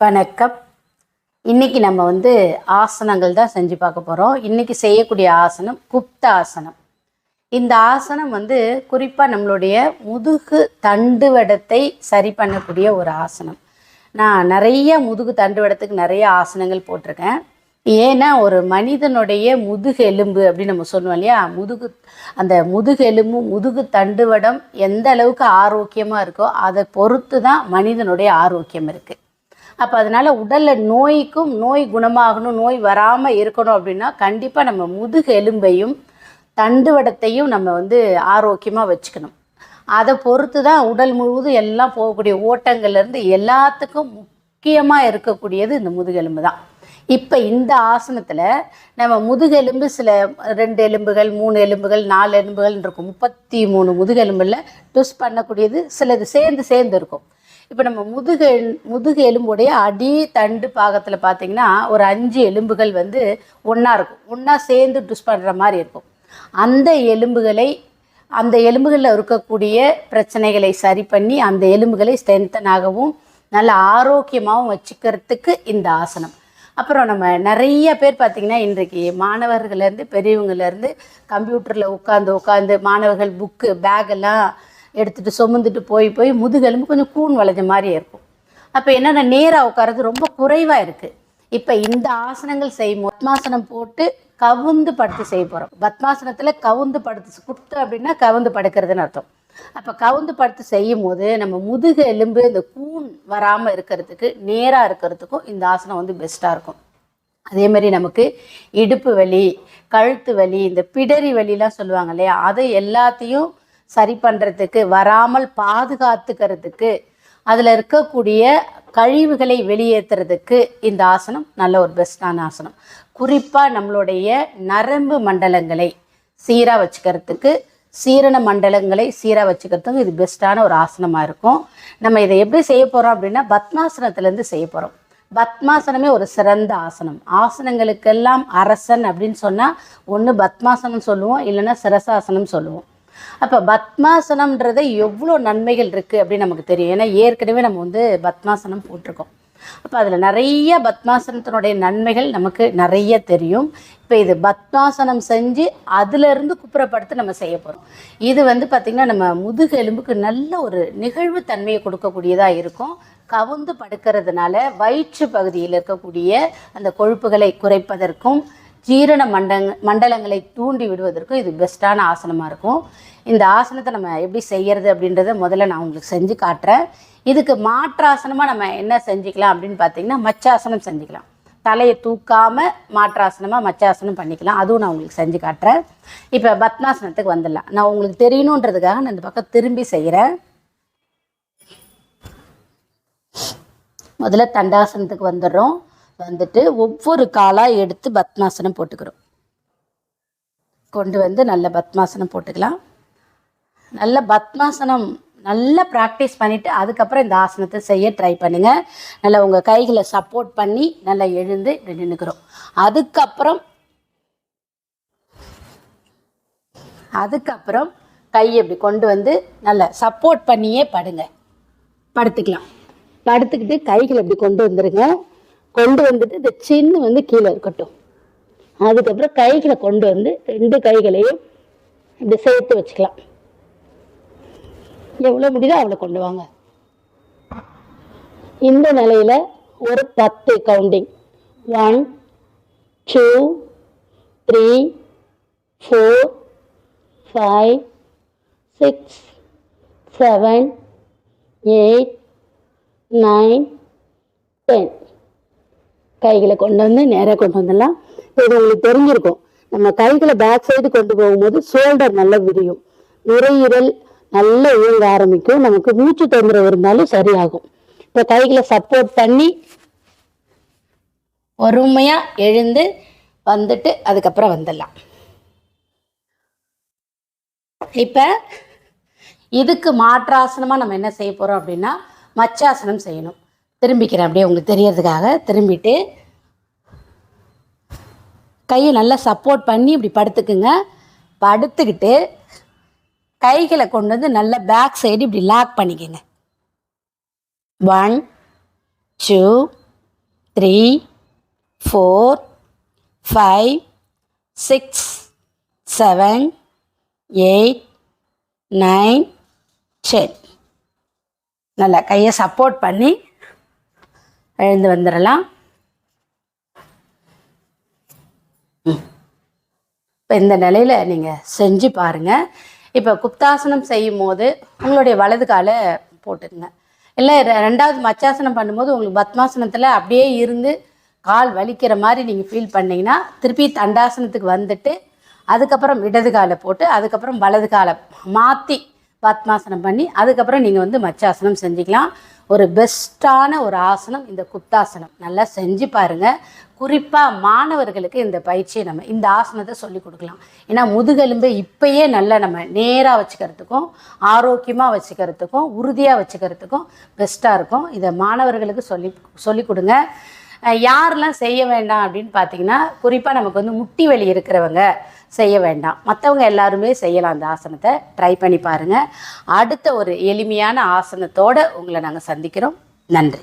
வணக்கம். இன்றைக்கி நம்ம வந்து ஆசனங்கள் தான் செஞ்சு பார்க்க போகிறோம் இன்றைக்கி செய்யக்கூடிய ஆசனம் குப்த ஆசனம். இந்த ஆசனம் வந்து குறிப்பாக நம்மளுடைய முதுகு தண்டுவடத்தை சரி பண்ணக்கூடிய ஒரு ஆசனம். நான் நிறைய முதுகு தண்டுவடத்துக்கு நிறைய ஆசனங்கள் போட்டிருக்கேன். ஏன்னா ஒரு மனிதனுடைய முதுகு எலும்பு அப்படின்னு நம்ம சொல்லுவோம் இல்லையா? முதுகு அந்த முதுகு எலும்பு முதுகு தண்டுவடம் எந்த அளவுக்கு ஆரோக்கியமாக இருக்கோ அதை பொறுத்து தான் மனிதனுடைய ஆரோக்கியம் இருக்குது அப்போ அதனால் உடலில் நோய்க்கும் நோய் குணமாகணும் நோய் வராமல் இருக்கணும் அப்படின்னா கண்டிப்பாக நம்ம முதுகு எலும்பையும் தண்டுவடத்தையும் நம்ம வந்து ஆரோக்கியமாக வச்சுக்கணும். அதை பொறுத்து தான் உடல் முழுவதும் எல்லாம் போகக்கூடிய ஓட்டங்கள்லேருந்து எல்லாத்துக்கும் முக்கியமாக இருக்கக்கூடியது இந்த முதுகெலும்பு தான். இப்போ இந்த ஆசனத்தில் நம்ம முதுகெலும்பு சில ரெண்டு எலும்புகள் மூணு எலும்புகள் நாலு எலும்புகள் இருக்கும். முப்பத்தி மூணு முதுகெலும்பில் டுஸ் பண்ணக்கூடியது சிலது சேர்ந்து சேர்ந்து இருக்கும். இப்போ நம்ம முதுகு முதுகு எலும்புடைய அடி தண்டு பாகத்தில் பார்த்தீங்கன்னா ஒரு அஞ்சு எலும்புகள் வந்து ஒன்றா இருக்கும். ஒன்றா சேர்ந்து ட்விஸ்ட் பண்ணுற மாதிரி இருக்கும். அந்த எலும்புகளை அந்த எலும்புகளில் இருக்கக்கூடிய பிரச்சனைகளை சரி பண்ணி அந்த எலும்புகளை ஸ்ட்ரென்த்தனாகவும் நல்ல ஆரோக்கியமாகவும் வச்சுக்கிறதுக்கு இந்த ஆசனம். அப்புறம் நம்ம நிறைய பேர் பார்த்திங்கன்னா இன்றைக்கு மாணவர்களேருந்து பெரியவங்கலேருந்து கம்ப்யூட்டரில் உட்காந்து உட்காந்து மாணவர்கள் புக்கு பேக் எல்லாம் எடுத்துகிட்டு சுமந்துட்டு போய் போய் முதுகெலும்பு கொஞ்சம் கூன் வளைஞ்ச மாதிரி இருக்கும். அப்போ என்னென்ன நேராக உட்கார்றது ரொம்ப குறைவாக இருக்குது இப்போ இந்த ஆசனங்கள் செய்யும் பத்மாசனம் போட்டு கவுந்து படுத்து செய்ய போகிறோம் பத்மாசனத்தில் கவுந்து படுத்து குத்து அப்படின்னா கவுந்து படுக்கிறதுன்னு அர்த்தம். அப்போ கவுந்து படுத்து செய்யும் போது நம்ம முதுகு எலும்பு இந்த கூன் வராமல் இருக்கிறதுக்கு நேராக இருக்கிறதுக்கும் இந்த ஆசனம் வந்து பெஸ்ட்டாக இருக்கும். அதே மாதிரி நமக்கு இடுப்பு வலி கழுத்து வலி இந்த பிடரி வலிலாம் சொல்லுவாங்க இல்லையா? அதை எல்லாத்தையும் சரி பண்ணுறதுக்கு வராமல் பாதுகாத்துக்கிறதுக்கு அதில் இருக்கக்கூடிய கழிவுகளை வெளியேற்றுறதுக்கு இந்த ஆசனம் நல்ல ஒரு பெஸ்ட்டான ஆசனம். குறிப்பாக நம்மளுடைய நரம்பு மண்டலங்களை சீராக வச்சுக்கிறதுக்கு சீரண மண்டலங்களை சீராக வச்சுக்கிறதுக்கு இது பெஸ்ட்டான ஒரு ஆசனமாக இருக்கும். நம்ம இதை எப்படி செய்ய போகிறோம் அப்படின்னா பத்மாசனத்துலேருந்து செய்ய போகிறோம் பத்மாசனமே ஒரு சிறந்த ஆசனம். ஆசனங்களுக்கெல்லாம் அரசன் அப்படின்னு சொன்னால் ஒன்று பத்மாசனம் சொல்லுவோம் இல்லைன்னா சிரசாசனம் சொல்லுவோம். அப்போ பத்மாசனம்ன்றது எவ்வளோ நன்மைகள் இருக்குது அப்படின்னு நமக்கு தெரியும். ஏன்னா ஏற்கனவே நம்ம வந்து பத்மாசனம் போட்டிருக்கோம். அப்போ அதில் நிறைய பத்மாசனத்தினுடைய நன்மைகள் நமக்கு நிறைய தெரியும். இப்போ இது பத்மாசனம் செஞ்சு அதிலிருந்து குப்புறப்படுத்தி நம்ம செய்ய போகிறோம் இது வந்து பார்த்திங்கன்னா நம்ம முதுகு எலும்புக்கு நல்ல ஒரு நிகழ்வு தன்மையை கொடுக்கக்கூடியதாக இருக்கும். கவுந்து படுக்கிறதுனால வயிற்று பகுதியில் இருக்கக்கூடிய அந்த கொழுப்புகளை குறைப்பதற்கும் ஜீரண மண்டங் மண்டலங்களை தூண்டி விடுவதற்கும் இது பெஸ்ட்டான ஆசனமாக இருக்கும். இந்த ஆசனத்தை நம்ம எப்படி செய்கிறது அப்படின்றத முதல்ல நான் உங்களுக்கு செஞ்சு காட்டுறேன். இதுக்கு மாற்றாசனமாக நம்ம என்ன செஞ்சுக்கலாம் அப்படின்னு பார்த்தீங்கன்னா மச்சாசனம் செஞ்சுக்கலாம். தலையை தூக்காமல் மாற்றாசனமாக மச்சாசனம் பண்ணிக்கலாம். அதுவும் நான் உங்களுக்கு செஞ்சு காட்டுறேன். இப்போ பத்மாசனத்துக்கு வந்துடலாம். நான் உங்களுக்கு தெரியணுன்றதுக்காக நான் இந்த பக்கம் திரும்பி செய்கிறேன் முதல்ல தண்டாசனத்துக்கு வந்துடுறோம். வந்துட்டு ஒவ்வொரு காலாக எடுத்து பத்மாசனம் போட்டுக்கிறோம். கொண்டு வந்து நல்ல பத்மாசனம் போட்டுக்கலாம். நல்ல பத்மாசனம் நல்லா ப்ராக்டிஸ் பண்ணிவிட்டு அதுக்கப்புறம் இந்த ஆசனத்தை செய்ய ட்ரை பண்ணுங்கள் நல்லா உங்கள் கைகளை சப்போர்ட் பண்ணி நல்லா எழுந்து நின்றுக்கிறோம் அதுக்கப்புறம் அதுக்கப்புறம் கை இப்படி கொண்டு வந்து நல்லா சப்போர்ட் பண்ணியே படுங்க. படுத்துக்கலாம். படுத்துக்கிட்டு கைகளை இப்படி கொண்டு வந்துருங்க. கொண்டு வந்துட்டு இந்த சின்ன வந்து கீழே இருக்கட்டும். அதுக்கப்புறம் கைகளை கொண்டு வந்து ரெண்டு கைகளையும் இப்படி சேர்த்து வச்சுக்கலாம். எவ்வளோ முடியுதோ அவ்வளோ கொண்டு வாங்க. இந்த நிலையில் ஒரு பத்து counting one two three four five six seven eight nine ten கைகளை கொண்டு வந்து நேராக கொண்டு வந்துடலாம். இது உங்களுக்கு தெரிஞ்சிருக்கும். நம்ம கைகளை பேக் சைடு கொண்டு போகும்போது ஷோல்டர் நல்லா விரியும். நுரையீரல் நல்லா இயங்க ஆரம்பிக்கும். நமக்கு மூச்சு தொந்தரவு இருந்தாலும் சரியாகும். இப்போ கைகளை சப்போர்ட் பண்ணி பொறுமையாக எழுந்து வந்துட்டு அதுக்கப்புறம் வந்துடலாம். இப்போ இதுக்கு மாற்றாசனமாக நம்ம என்ன செய்ய போகிறோம் அப்படின்னா மச்சாசனம் செய்யணும். திரும்பிக்கிறேன் அப்படியே உங்களுக்கு தெரியறதுக்காக. திரும்பிட்டு கையை நல்லா சப்போர்ட் பண்ணி இப்படி படுத்துக்குங்க. படுத்துக்கிட்டு கைகளை கொண்டு வந்து நல்லா பேக் சைடு இப்படி லாக் பண்ணிக்கோங்க. One two three four five six seven eight nine ten நல்லா கையை சப்போர்ட் பண்ணி எழுந்து வந்துடலாம் இப்போ இந்த நிலையில் நீங்கள் செஞ்சு பாருங்கள் இப்போ குப்தாசனம் செய்யும் போது உங்களுடைய வலது காலை போட்டுருங்க இல்லை ரெ- ரெண்டாவது மச்சாசனம் பண்ணும்போது உங்களுக்கு பத்மாசனத்தில் அப்படியே இருந்து கால் வலிக்கிற மாதிரி நீங்கள் ஃபீல் பண்ணீங்கன்னா திருப்பி தண்டாசனத்துக்கு வந்துட்டு அதுக்கப்புறம் இடது காலை போட்டு அதுக்கப்புறம் வலது காலை மாற்றி பத்மாசனம் பண்ணி அதுக்கப்புறம் நீங்கள் வந்து மச்சாசனம் செஞ்சுக்கலாம். ஒரு பெஸ்ட்டான ஒரு ஆசனம் இந்த குப்தாசனம். நல்லா செஞ்சு பாருங்கள் குறிப்பாக மாணவர்களுக்கு இந்த பயிற்சியை நம்ம இந்த ஆசனத்தை சொல்லி கொடுக்கலாம். ஏன்னா முதுகெலும்பை இப்பயே நல்லா நம்ம நேராக வச்சுக்கிறதுக்கும் ஆரோக்கியமாக வச்சுக்கிறதுக்கும் உறுதியாக வச்சுக்கிறதுக்கும் பெஸ்ட்டாக இருக்கும். இதை மாணவர்களுக்கு சொல்லி சொல்லி கொடுங்க. யாரெல்லாம் செய்ய வேண்டாம் அப்படின்னு பார்த்தீங்கன்னா குறிப்பாக நமக்கு வந்து முட்டி வலி இருக்கிறவங்க செய்ய வேண்டாம். மற்றவங்க எல்லாருமே செய்யலாம் அந்த ஆசனத்தை. ட்ரை பண்ணி பாருங்கள் அடுத்த ஒரு எளிமையான ஆசனத்தோடு உங்களை நாங்கள் சந்திக்கிறோம். நன்றி.